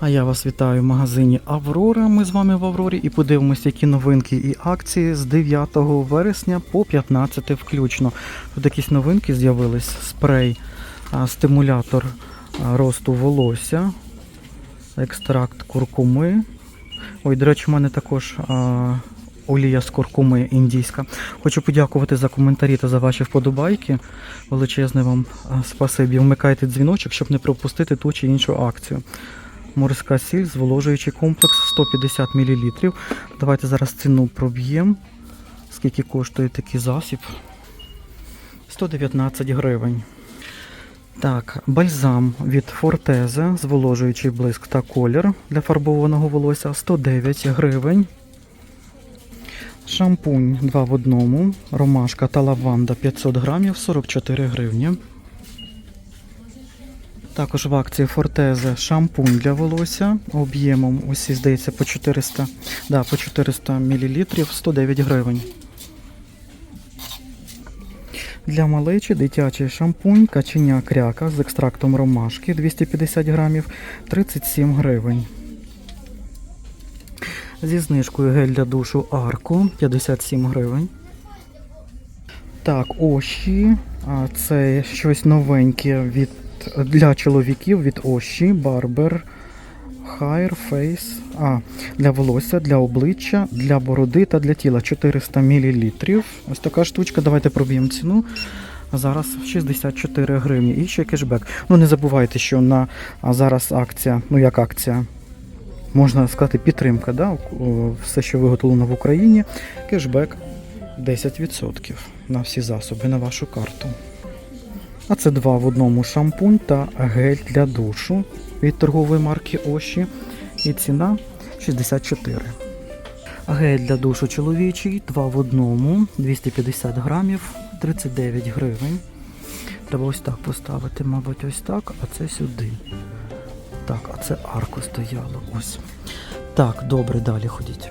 А я вас вітаю в магазині Аврора. Ми з вами в Аврорі і подивимося, які новинки і акції з 9 вересня по 15 включно. Тут якісь новинки з'явились. Спрей, стимулятор росту волосся, екстракт куркуми. Ой, до речі, в мене також олія з куркуми індійська. Хочу подякувати за коментарі та за ваші вподобайки. Величезне вам спасибі. Вмикайте дзвіночок, щоб не пропустити ту чи іншу акцію. Морська сіль, зволожуючий комплекс 150 мл. Давайте зараз ціну проб'ємо. Скільки коштує такий засіб? 119 гривень. Так, бальзам від Фортезе, зволожуючий блиск та колір для фарбованого волосся 109 гривень. Шампунь 2 в одному, ромашка та лаванда 500 грамів 44 гривні. Також в акції Фортезе шампунь для волосся об'ємом усі, здається, по 400, да, по 400 мл 109 гривень. Для малечі дитячий шампунь каченя кряка з екстрактом ромашки 250 грамів 37 гривень. Зі знижкою гель для душу Арко 57 гривень. Так, Оші. Це щось новеньке від для чоловіків від Оші, Барбер, Hair Face. А, для волосся, для обличчя, для бороди та для тіла 400 мл. Ось така штучка. Давайте проб'ємо ціну. Зараз 64 гривні. І ще кешбек. Ну не забувайте, що на зараз акція, ну як акція, можна сказати, підтримка, да? все, що виготовлено в Україні. Кешбек 10% на всі засоби, на вашу карту. А це два в одному шампунь та гель для душу від торгової марки Оші. І ціна 64. Гель для душу чоловічий, два в одному, 250 грамів, 39 гривень. Треба ось так поставити, мабуть, ось так, а це сюди. Так, а це арко стояло. Ось. Так, добре, далі ходіть.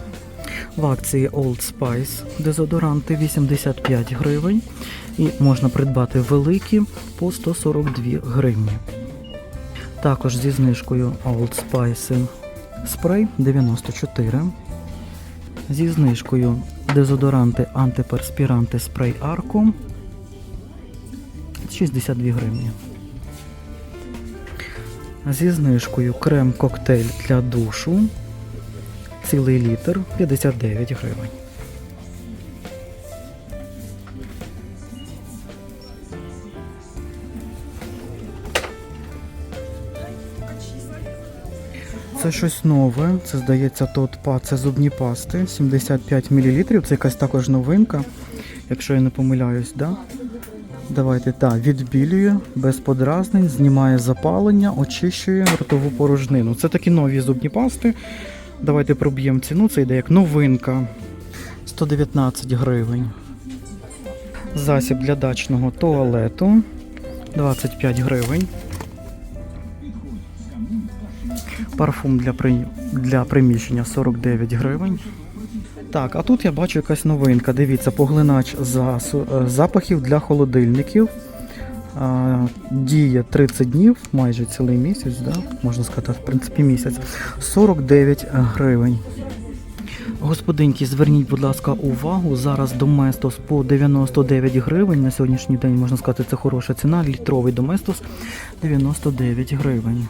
В акції Old Spice дезодоранти 85 гривень. І можна придбати великі по 142 гривні. Також зі знижкою Old Spice спрей 94. Зі знижкою дезодоранти антиперспіранти спрей Арко 62 гривні. Зі знижкою крем коктейль для душу цілий літр 59 гривень. Це щось нове. Це здається тот-па, це зубні пасти. 75 мл. Це якась також новинка, якщо я не помиляюсь, да? Давайте так, відбілює без подразнень, знімає запалення, очищує ротову порожнину. Це такі нові зубні пасти. Давайте проб'ємо ціну. Це йде як новинка. 119 гривень. Засіб для дачного туалету 25 гривень. Парфум для, при... для приміщення 49 гривень. Так, а тут я бачу якась новинка. Дивіться, поглинач е, запахів для холодильників. Діє 30 днів, майже цілий місяць, да? можна сказати, в принципі, місяць. 49 гривень. Господинки, зверніть, будь ласка, увагу. Зараз Доместос по 99 гривень. На сьогоднішній день можна сказати, це хороша ціна. Літровий Доместос 99 гривень.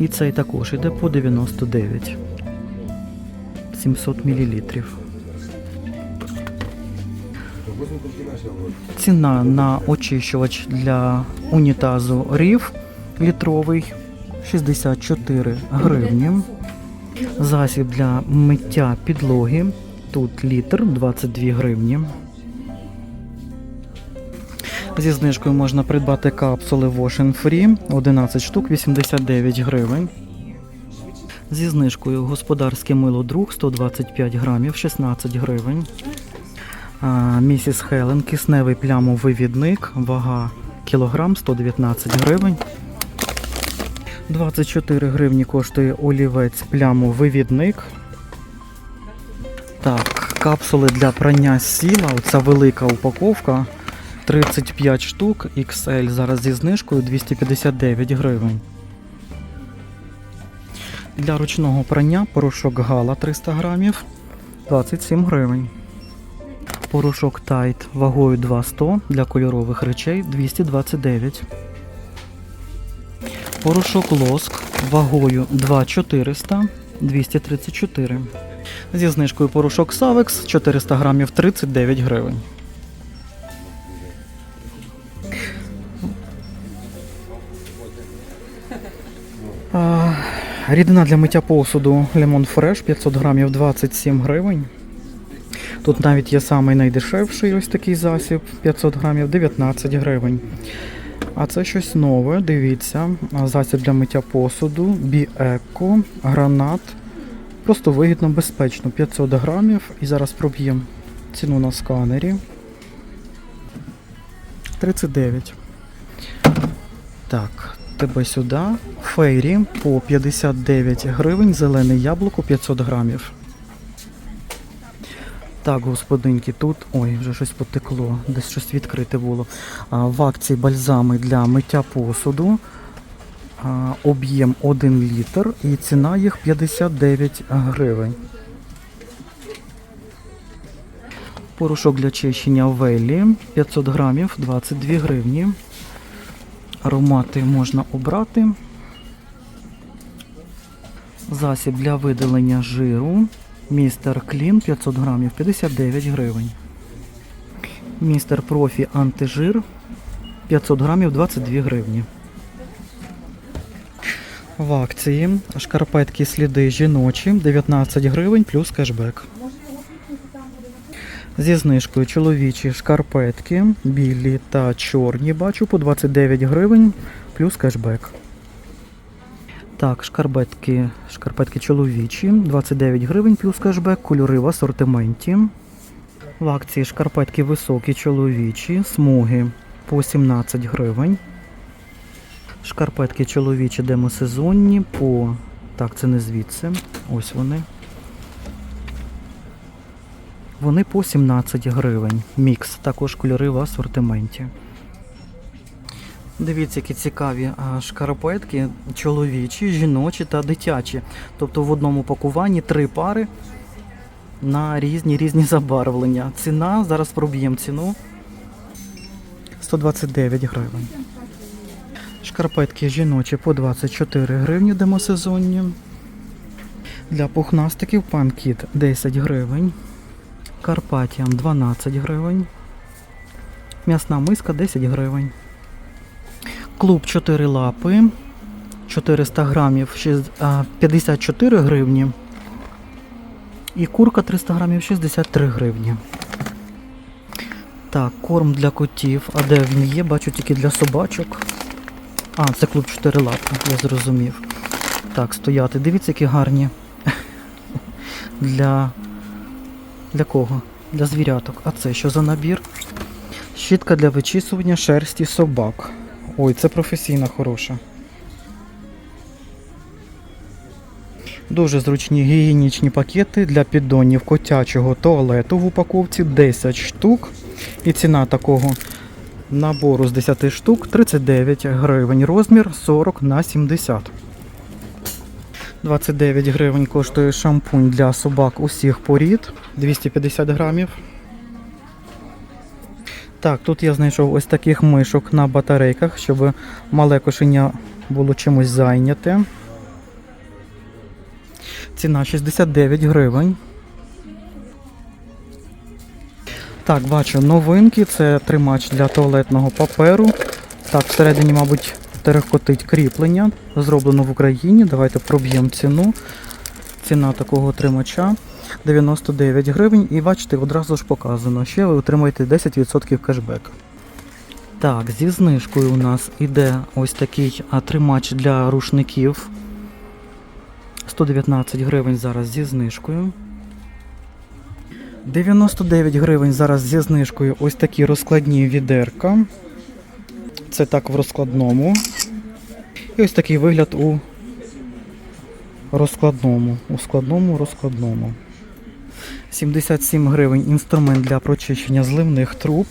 І цей також іде по 99. 700 мл. Ціна на очищувач для унітазу Рів літровий 64 гривні. Засіб для миття підлоги. Тут літр 22 гривні. Зі знижкою можна придбати капсули Wash and Free 11 штук 89 гривень. Зі знижкою господарське мило друг 125 грамів 16 гривень. Місіс Хелен кисневий плямовий відник, вага кілограм 119 гривень. 24 гривні коштує олівець плямовивідник. Так, капсули для прання сіла. Оця велика упаковка. 35 штук XL зараз зі знижкою 259 гривень. Для ручного прання порошок Гала 300 грамів 27 гривень. Порошок Тайт вагою 200 для кольорових речей 229. Порошок Лоск вагою 2400 234. Зі знижкою порошок Савекс 400 грамів 39 гривень. Рідина для миття посуду Lemon Fresh 500 грамів 27 гривень. Тут навіть є самий найдешевший ось такий засіб 500 грамів 19 гривень. А це щось нове, дивіться. Засіб для миття посуду, Біеко, гранат. Просто вигідно, безпечно. 500 грамів. І зараз проб'ємо ціну на сканері. 39. Так, тебе сюди. Фейрі по 59 гривень, зелене яблуко 500 грамів. Так, господинки, тут. Ой, вже щось потекло, десь щось відкрите було. А, в акції бальзами для миття посуду. Об'єм 1 літр і ціна їх 59 гривень. Порошок для чищення Велі 500 грамів 22 гривні. Аромати можна обрати. Засіб для видалення жиру. Містер Клін 500 грамів 59 гривень. Містер Профі антижир 500 грамів 22 гривні. В акції шкарпетки сліди жіночі 19 гривень плюс кешбек. Зі знижкою чоловічі шкарпетки білі та чорні бачу по 29 гривень плюс кешбек. Так, шкарпетки, шкарпетки чоловічі 29 гривень плюс кешбек, кольори в асортименті. В акції шкарпетки високі чоловічі, смуги по 17 гривень. Шкарпетки чоловічі демосезонні по. Так, це не звідси. Ось вони. Вони по 17 гривень. Мікс, також кольори в асортименті. Дивіться, які цікаві шкарпетки чоловічі, жіночі та дитячі. Тобто в одному пакуванні три пари на різні різні забарвлення. Ціна, зараз проб'ємо ціну 129 гривень. Шкарпетки жіночі по 24 гривні демосезонні. Для пухнастиків панкіт 10 гривень. Карпатіан 12 гривень. М'ясна миска 10 гривень. Клуб 4 лапи 400 грамів 54 гривні. І курка 300 грамів 63 гривні. Так, корм для котів. А де він є? Бачу тільки для собачок. А, це клуб 4 лапи, я зрозумів. Так, стояти. Дивіться, які гарні. Для. Для кого? Для звіряток. А це що за набір? Щітка для вичісування шерсті собак. Ой, це професійна хороша. Дуже зручні гігієнічні пакети для піддонів котячого туалету в упаковці 10 штук. І ціна такого набору з 10 штук 39 гривень. Розмір 40 на 70. 29 гривень коштує шампунь для собак усіх порід 250 грамів. Так, тут я знайшов ось таких мишок на батарейках, щоб мале кошеня було чимось зайняте. Ціна 69 гривень. Так, бачу новинки. Це тримач для туалетного паперу. Так, всередині, мабуть, терекотить кріплення. Зроблено в Україні. Давайте проб'ємо ціну. Ціна такого тримача 99 гривень. І бачите, одразу ж показано. Ще ви отримаєте 10% кешбек. Так, зі знижкою у нас іде ось такий тримач для рушників. 119 гривень зараз зі знижкою. 99 гривень зараз зі знижкою ось такі розкладні відерка. Це так в розкладному. І ось такий вигляд у розкладному. У складному розкладному. 77 гривень інструмент для прочищення зливних труб.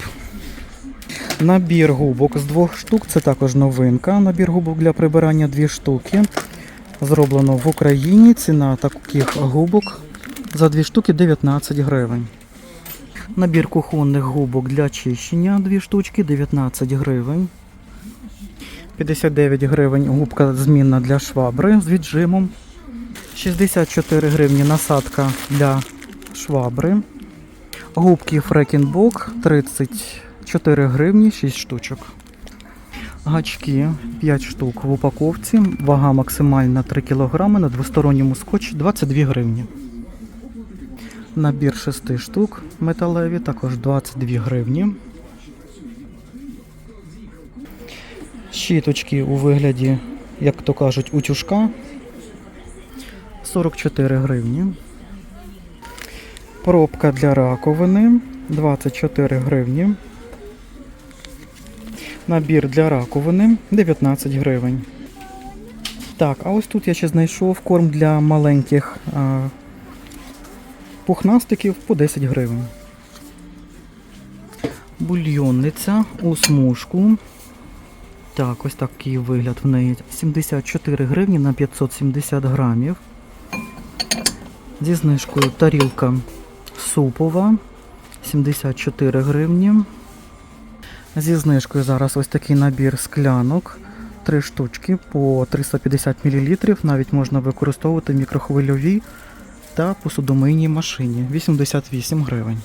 Набір губок з двох штук. Це також новинка. Набір губок для прибирання дві штуки. Зроблено в Україні. Ціна таких губок за дві штуки 19 гривень. Набір кухонних губок для чищення, дві штучки 19 гривень. 59 гривень губка змінна для швабри з віджимом. 64 гривні насадка для швабри. Губки Фрекінбок 34 гривні 6 штучок. Гачки 5 штук в упаковці. Вага максимальна 3 кг на двосторонньому скотчі 22 гривні. Набір 6 штук металеві, також 22 гривні. Щіточки у вигляді, як то кажуть, утюжка 44 гривні. Пробка для раковини 24 гривні. Набір для раковини 19 гривень. Так, а ось тут я ще знайшов корм для маленьких а, пухнастиків по 10 гривень. Бульйонниця у смужку. Так, ось такий вигляд в неї. 74 гривні на 570 грамів. Зі знижкою тарілка супова 74 гривні. Зі знижкою зараз ось такий набір склянок. Три штучки по 350 мл. Навіть можна використовувати в мікрохвильовій та посудомийній машині. 88 гривень.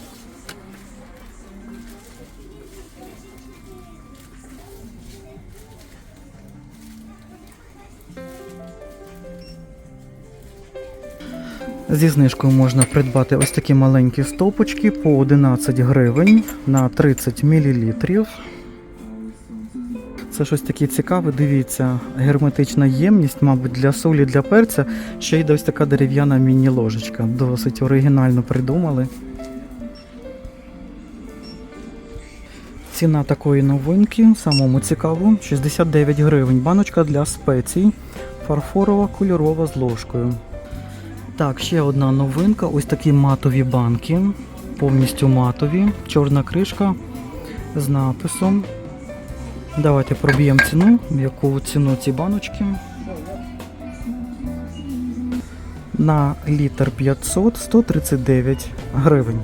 Зі знижкою можна придбати ось такі маленькі стопочки по 11 гривень на 30 мл. Це щось таке цікаве, дивіться, герметична ємність, мабуть, для солі, для перця. Ще йде ось така дерев'яна міні-ложечка. Досить оригінально придумали. Ціна такої новинки, самому цікаво, 69 гривень. Баночка для спецій, фарфорова кольорова з ложкою. Так, ще одна новинка. Ось такі матові банки. Повністю матові. Чорна кришка з написом. Давайте проб'ємо ціну. Яку ціну ці баночки. На літр 500 139 гривень.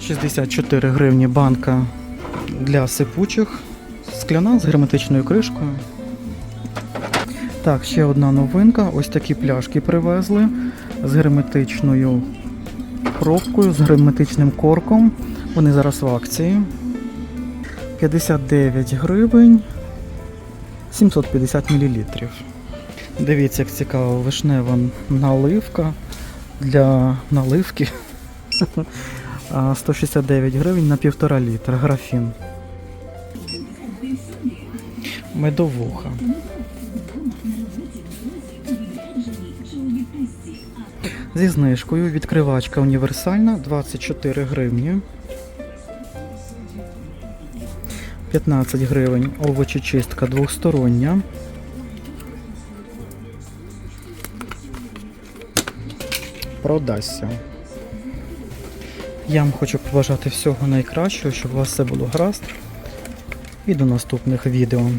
64 гривні банка для сипучих. Скляна з герметичною кришкою. Так, ще одна новинка. Ось такі пляшки привезли з герметичною пробкою, з герметичним корком. Вони зараз в акції. 59 гривень 750 мл. Дивіться, як цікаво, вишнева наливка для наливки. 169 гривень на півтора літра графін. Медовуха. Зі знижкою відкривачка універсальна 24 гривні. 15 гривень овочечистка двостороння. Продасться. Я вам хочу побажати всього найкращого, щоб у вас все було гаразд. І до наступних відео.